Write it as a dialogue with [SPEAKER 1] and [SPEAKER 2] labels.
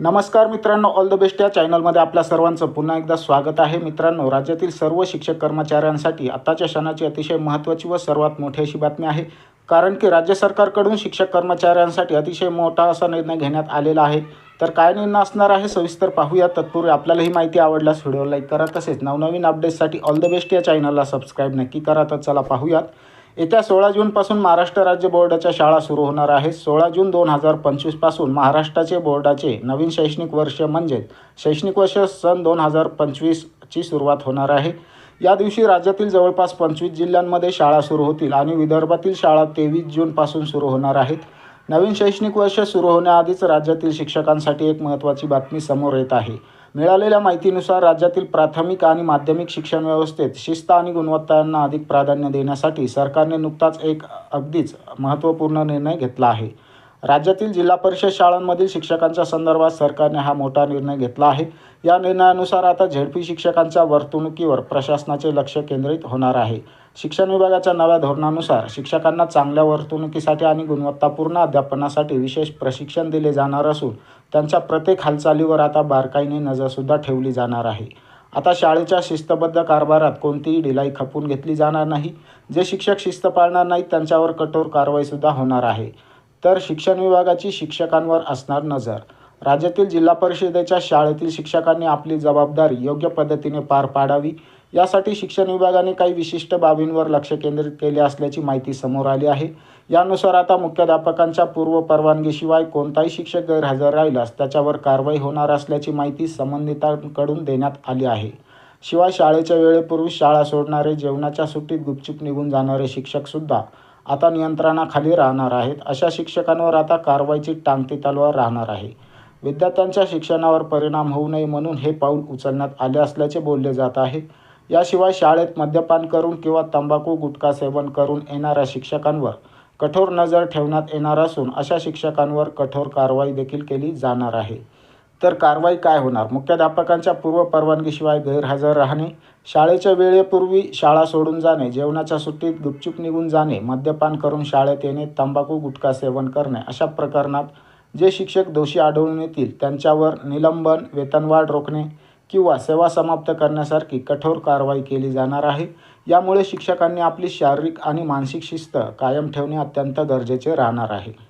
[SPEAKER 1] नमस्कार मित्रांनो all the best या चॅनलमध्ये आपल्या सर्वांचं पुन्हा एकदा स्वागत आहे. मित्रांनो राज्यातील सर्व शिक्षक कर्मचाऱ्यांसाठी आताच्या क्षणाची अतिशय महत्त्वाची व सर्वात मोठी अशी बातमी आहे. कारण की राज्य सरकारकडून शिक्षक कर्मचाऱ्यांसाठी अतिशय मोठा असा निर्णय घेण्यात आलेला आहे. तर काय निर्णय असणार आहे सविस्तर पाहूया. तत्पूर्वी आपल्याला ही माहिती आवडल्यास व्हिडिओ लाईक करा. तसेच नवनवीन अपडेट्ससाठी ऑल द बेस्ट या चॅनलला सबस्क्राईब नक्की करा. तर चला पाहूयात. येत्या सोळा जूनपासून महाराष्ट्र राज्य बोर्डाच्या शाळा सुरू होणार आहेत. सोळा जून दोन हजार पंचवीसपासून महाराष्ट्राचे बोर्डाचे नवीन शैक्षणिक वर्ष म्हणजेच शैक्षणिक वर्ष सन दोन हजार पंचवीसची सुरुवात होणार आहे. या दिवशी राज्यातील जवळपास पंचवीस जिल्ह्यांमध्ये शाळा सुरू होतील आणि विदर्भातील शाळा तेवीस जूनपासून सुरू होणार आहेत. नवीन शैक्षणिक वर्ष सुरू होण्याआधीच राज्यातील शिक्षकांसाठी एक महत्त्वाची बातमी समोर येत आहे. मिळालेल्या माहितीनुसार राज्यातील प्राथमिक आणि माध्यमिक शिक्षण व्यवस्थेत शिस्त आणि गुणवत्ता यांना अधिक प्राधान्य देण्यासाठी सरकारने नुकताच एक अगदीच महत्त्वपूर्ण निर्णय घेतला आहे. राज्यातील जिल्हा परिषद शाळांमधील शिक्षकांच्या संदर्भात सरकारने हा मोठा निर्णय घेतला आहे. या निर्णयानुसार आता झेडपी शिक्षकांच्या वर्तणुकीवर प्रशासनाचे लक्ष केंद्रित होणार आहे. शिक्षण विभागाच्या नव्या धोरणानुसार शिक्षकांना चांगल्या वर्तणुकीसाठी आणि गुणवत्तापूर्ण अध्यापनासाठी विशेष प्रशिक्षण दिले जाणार असून त्यांच्या प्रत्येक हालचालीवर आता बारकाईने नजरसुद्धा ठेवली जाणार आहे. आता शाळेच्या शिस्तबद्ध कारभारात कोणतीही ढिलाई खपून घेतली जाणार नाही. जे शिक्षक शिस्त पाळणार नाहीत त्यांच्यावर कठोर कारवाईसुद्धा होणार आहे. तर शिक्षण विभागाची शिक्षकांवर असणार नजर. राज्यातील जिल्हा परिषदेच्या शाळेतील शिक्षकांनी आपली जबाबदारी योग्य पद्धतीने पार पाडावी. यासाठी शिक्षण विभागाने काही विशिष्ट बाबींवर लक्ष केंद्रित केले असल्याची माहिती समोर आली आहे. यानुसार आता मुख्याध्यापकांच्या पूर्व परवानगीशिवाय कोणताही शिक्षक गैरहजर राहिल्यास त्याच्यावर कारवाई होणार असल्याची माहिती संबंधितांकडून देण्यात आली आहे. शिवाय शाळेच्या वेळेपूर्वी शाळा सोडणारे जेवणाच्या सुट्टीत गुपचूप निघून जाणारे शिक्षकसुद्धा आता नियंत्रणाखाली राहणार आहेत. अशा शिक्षकांवर आता कारवाईची टांगती तलवार राहणार आहे. विद्यार्थ्यांच्या शिक्षणावर परिणाम होऊ नये म्हणून हे पाऊल उचलण्यात आले असल्याचे बोलले जात आहे. याशिवाय शाळेत मद्यपान करून किंवा तंबाखू गुटखा सेवन करून येणाऱ्या शिक्षकांवर कठोर नजर ठेवण्यात येणार असून अशा शिक्षकांवर कठोर कारवाई देखील केली जाणार आहे. तर कारवाई काय होणार? मुख्याध्यापकांच्या पूर्व परवानगीशिवाय गैरहजर राहणे शाळेच्या वेळेपूर्वी शाळा सोडून जाणे जेवणाच्या सुट्टीत गुपचूप निघून जाणे मद्यपान करून शाळेत येणे तंबाखू गुटखा सेवन करणे अशा प्रकरणात जे शिक्षक दोषी आढळून येतील त्यांच्यावर निलंबन वेतनवाढ रोखणे किंवा सेवा समाप्त करण्यासारखी कठोर कारवाई केली जाणार आहे. यामुळे शिक्षकांनी आपली शारीरिक आणि मानसिक शिस्त कायम ठेवणे अत्यंत गरजेचे राहणार आहे.